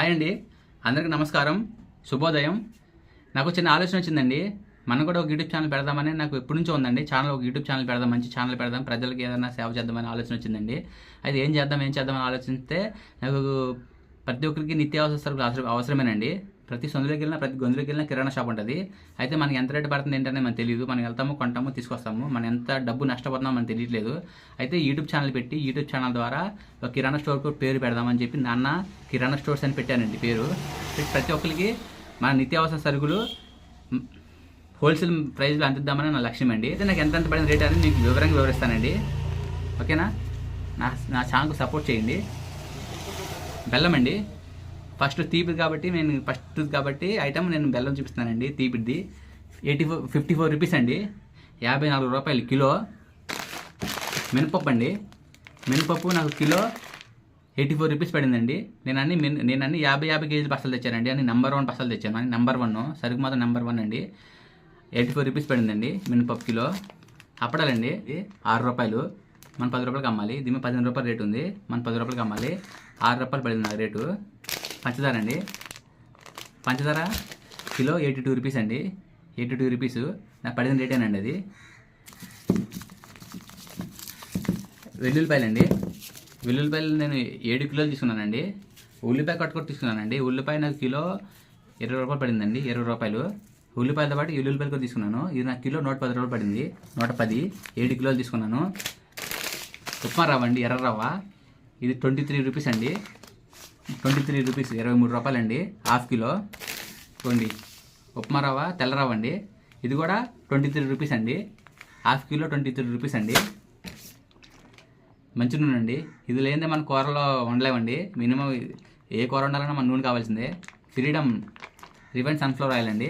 Hi అండి. అందరికీ నమస్కారం. శుభోదయం. నాకు చిన్న ఆలోచన వచ్చిందండి. మనం కూడా ఒక యూట్యూబ్ ఛానల్ పెడదామని నాకు ఎప్పటి నుంచో ఉందండి. ఛానల్ ఒక యూట్యూబ్ ఛానల్ పెడదాం మంచి ఛానల్ పెడదాం ప్రజలకు ఏదైనా సేవ చేద్దామని ఆలోచన వచ్చిందండి. అయితే ఏం చేద్దాం ఏం చేద్దామని ఆలోచిస్తే నాకు ప్రతి ఒక్కరికి నిత్యావసర అవసరం అవసరమేనండి. ప్రతి సందులోకి వెళ్ళినా ప్రతి గొంతులోకి వెళ్ళినా కిరాణా షాప్ ఉంటుంది. అయితే మనకి ఎంత రేటు పడుతుంది ఏంటనే మనకు తెలియదు మనం వెళ్తాము కొంటాము తీసుకొస్తాము. మనం ఎంత డబ్బు నష్టపోతున్నామో మనకు తెలియట్లేదు. అయితే యూట్యూబ్ ఛానల్ పెట్టి యూట్యూబ్ ఛానల్ ద్వారా ఒక కిరాణా స్టోర్కు పేరు పెడదామని చెప్పి నాన్న కిరాణా స్టోర్స్ అని పెట్టానండి పేరు. ప్రతి ఒక్కరికి మన నిత్యావసర సరుకులు హోల్సేల్ ప్రైస్లో అందిద్దామని నా లక్ష్యం అండి. అయితే నాకు ఎంత ఎంత పడిన రేట్ అనేది మీకు వివరంగా వివరిస్తానండి. ఓకేనా? నా నా ఛానల్కు సపోర్ట్ చేయండి. బెల్లం అండి. ఫస్ట్ తీపి కాబట్టి నేను ఫస్ట్ కాబట్టి ఐటమ్ నేను బెల్లం చూపిస్తానండి తీపిది eighty four fifty four rupees అండి. యాభై నాలుగు రూపాయలు కిలో. మినపప్పు అండి మినపప్పు నాకు కిలో ఎయిటీ ఫోర్ రూపీస్ పడిందండి. నేను అన్ని మిన్- నేను అన్ని యాభై యాభై కేజీల బస్తాలు తెచ్చానండి. అన్ని నెంబర్ వన్ బస్తాలు తెచ్చాను. అని నెంబర్ వన్ సరుకు మాత్రం నెంబర్ వన్ అండి. ఎయిటీ ఫోర్ రూపీస్ పడిందండి మినపప్పు కిలో. అప్పడాలండి. ఆరు రూపాయలు. మన పది రూపాయలకి అమ్మాలి. దీని పదిహేను రూపాయల రేటు ఉంది. మన పది రూపాయలకి అమ్మాలి. ఆరు రూపాయలు పడింది నాకు రేటు. పంచదార అండి. పంచదార కిలో ఎయిటీ టూ రూపీస్ అండి. Eighty two rupees. నాకు పడిన రేటేనండి అది? వెల్లుల్లిపాయలు అండి వెల్లుల్లిపాయలు నేను ఏడు కిలోలు తీసుకున్నానండి. ఉల్లిపాయ కట్టుకొని తీసుకున్నానండి. ఉల్లిపాయ నాకు కిలో ఇరవై రూపాయలు పడిందండి ఇరవై రూపాయలు. ఉల్లిపాయలతో పాటు ఎల్లుల్లిపాయలు కూడా తీసుకున్నాను. ఇది నాకు కిలో నూట పది రూపాయలు పడింది. నూట పది ఏడు కిలోలు తీసుకున్నాను. ఉప్మా రవ్వ అండి ఎర్ర రవ్వ. ఇది ట్వంటీ త్రీ రూపీస్ అండి. ట్వంటీ త్రీ రూపీస్ ఇరవై మూడు రూపాయలు అండి హాఫ్ కిలో. చూడండి ఉప్మా రవ్వ తెల్ల రవ్వ అండి ఇది కూడా ట్వంటీ త్రీ రూపీస్ అండి. Half kilo twenty three rupees అండి. మంచి నూనె అండి. ఇది లేనిదే మన కూరలో వండలేమండి మినిమం ఏ కూర వండాలన్నా మన నూనె కావాల్సిందే. ఫ్రీడమ్ రివైన్ సన్ఫ్లవర్ ఆయిల్ అండి.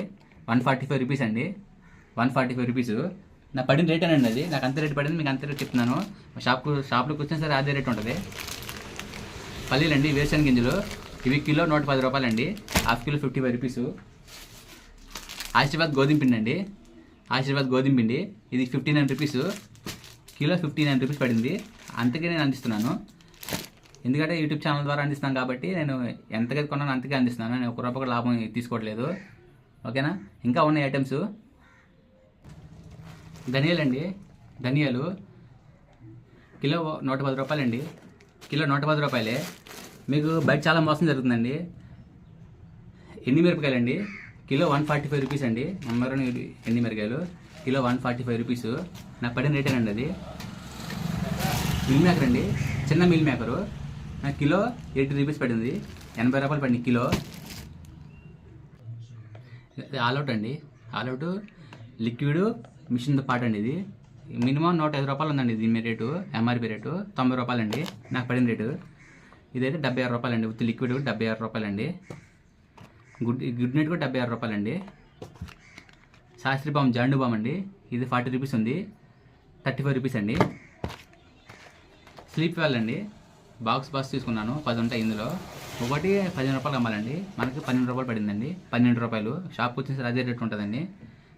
వన్ ఫార్టీ ఫైవ్ రూపీస్ అండి. One forty five rupees. నా పడిన రేట్ అండి అది. నాకు అంత రేట్ పడింది మీకు అంత రేట్ చెప్తున్నాను. షాప్కు షాప్లోకి వచ్చినా సరే అదే రేట్ ఉంటుంది. పల్లీలు అండి వేరుశనగ గింజలు. ఇవి కిలో నూట పది రూపాయలు అండి half kilo fifty five rupees. Aashirvaad గోధుమ పిండి అండి. ఆశీర్వాద్ గోధుమ పిండి. ఇది fifty nine rupees. Kilo fifty nine rupees పడింది. అంతకే నేను అందిస్తున్నాను. ఎందుకంటే యూట్యూబ్ ఛానల్ ద్వారా అందిస్తున్నాను కాబట్టి నేను ఎంతగా కొన్నాను అంతకే అందిస్తున్నాను. నేను ఒక రూపాయి లాభం తీసుకోవట్లేదు. ఓకేనా? ఇంకా ఉన్నాయి ఐటమ్స్. ధనియాలండి. ధనియాలు. కిలో నూట పది రూపాయలండి. కిలో నూట పది రూపాయలే. మీకు బయట చాలా మోసం జరుగుతుందండి. ఎన్ని మిరపకాయలు అండి kilo one forty five rupees అండి. నెంబర్ ఎన్ని మిరకాయలు మిరపకాయలు? Kilo one forty five rupees. నాకు పడిన రేటేనండి అది. మిల్ మేకర్ అండి. చిన్న మిల్ మేకరు. నాకు కిలో ఎయిటీ రూపీస్ పడింది. ఎనభై రూపాయలు పడింది కిలో. ఇది ఆల్అవుట్ అండి. ఆల్అవుట్ లిక్విడ్ మిషన్తో పాటు అండి ఇది. మినిమం నూట ఐదు రూపాయలు ఉందండి దీని రేటు ఎంఆర్పి రేటు. తొంభై రూపాయలు అండి నాకు పడిన రేటు. ఇదైతే డెబ్బై ఆరు రూపాయలు అండి ఉత్తి లిక్విడ్ డెబ్బై ఆరు రూపాయలు అండి గుడ్ గుడ్ నైట్ కూడా డెబ్బై ఆరు రూపాయలు అండి శాస్త్రి బామ్ జాండు బామ్ అండి. ఇది ఫార్టీ రూపీస్ ఉంది. థర్టీ ఫైవ్ రూపీస్ అండి. స్లీప్ వెల్ అండి. బాక్స్ బాక్స్ తీసుకున్నాను. పది ఉంటాయి ఇందులో. ఒకటి పదిహేను రూపాయలు అమ్మాలండి. మనకి పన్నెండు రూపాయలు పడిందండి. పన్నెండు రూపాయలు. షాప్కి వచ్చేసరికి అదే రేట్ ఉంటుందండి.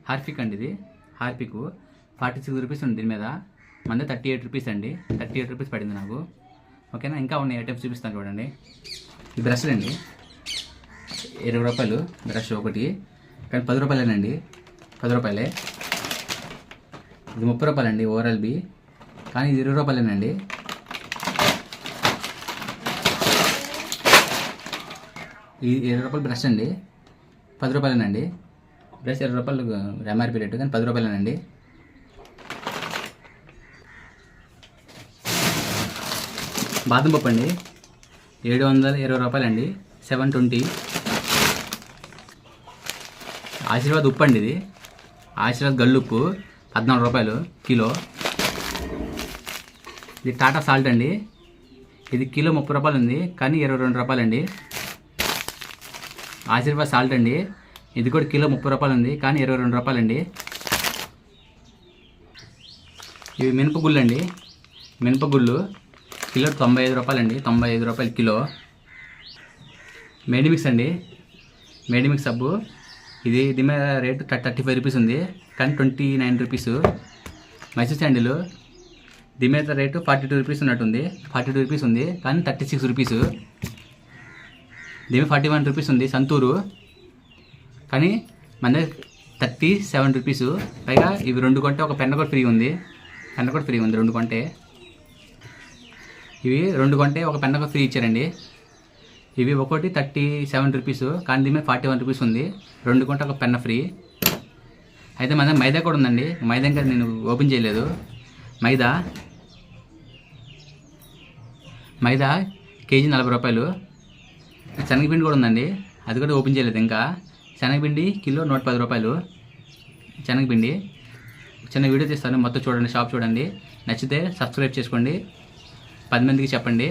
హార్పిక్ అండి ఇది. హార్పిక్. ఫార్టీ సిక్స్ రూపీస్ ఉంది దీని మీద. మంది థర్టీ ఎయిట్ రూపీస్ అండి. థర్టీ ఎయిట్ రూపీస్ పడింది నాకు. ఓకేనా? ఇంకా ఉన్నాయి ఐటమ్స్ చూపిస్తాను చూడండి. ఈ బ్రష్లు అండి. ఇరవై రూపాయలు బ్రష్ ఒకటి. కానీ పది రూపాయలేనండి. పది రూపాయలే. ఇది ముప్పై రూపాయలండి ఓవరాల్ బి కానీ ఇది ఇరవై రూపాయలేనండి. ఇది ఇరవై రూపాయలు బ్రష్ అండి. పది రూపాయలేనండి. బ్రష్ ఇరవై రూపాయలు ఎంఆర్పి రేటు కానీ పది రూపాయలేనండి. బాదం పప్పు అండి ఏడు వందల ఇరవై రూపాయలండి. Seven twenty. ఆశీర్వాద్ ఉప్పు అండి ఇది. ఆశీర్వాద్ గల్లుప్పు పద్నాలుగు రూపాయలు కిలో. ఇది టాటా సాల్ట్ అండి. ఇది కిలో ముప్పై రూపాయలు ఉంది కానీ ఇరవై రెండు రూపాయలు అండి ఆశీర్వాద్ సాల్ట్ అండి. ఇది కూడా కిలో ముప్పై రూపాయలు ఉంది కానీ ఇరవై రెండు రూపాయలు అండి ఇవి మినపగుళ్ళు అండి. మినపగుళ్ళు కిలో తొంభై ఐదు రూపాయలు అండి తొంభై ఐదు రూపాయలు కిలో. మేడిమిక్స్ అండి. మేడిమిక్స్ సబ్బు. ఇది దీని మీద రేటు థర్టీ ఫైవ్ రూపీస్ ఉంది. కానీ twenty nine rupees. Mysore sandal. దీని మీద రేటు ఫార్టీ టూ రూపీస్ ఉన్నట్టుంది. ఫార్టీ టూ రూపీస్ ఉంది కానీ థర్టీ సిక్స్ రూపీస్. దీని ఫార్టీ వన్ రూపీస్ ఉంది సంతూరు. కానీ మన థర్టీ సెవెన్ రూపీస్. పైగా ఇవి రెండు కొంటే ఒక పెన్న కూడా ఫ్రీ ఉంది. పెన్న కూడా ఫ్రీ ఉంది రెండు కొంటే. ఇవి రెండు కొంటే ఒక పెన్నకు ఫ్రీ ఇచ్చారండి. ఇవి ఒకటి థర్టీ సెవెన్ రూపీస్ కానీ దీని మీద ఫార్టీ వన్ రూపీస్ ఉంది. రెండు కొంటే ఒక పెన్న ఫ్రీ. అయితే మన దగ్గర మైదా కూడా ఉందండి. మైదా ఇంకా నేను ఓపెన్ చేయలేదు. మైదా మైదా కేజీ నలభై రూపాయలు. శనగపిండి కూడా ఉందండి. అది కూడా ఓపెన్ చేయలేదు ఇంకా. శనగపిండి కిలో నూట పది రూపాయలు. శనగపిండి. చిన్న వీడియో తీస్తాను. మొత్తం చూడండి షాప్ చూడండి. నచ్చితే సబ్స్క్రైబ్ చేసుకోండి. పది మందికి చెప్పండి.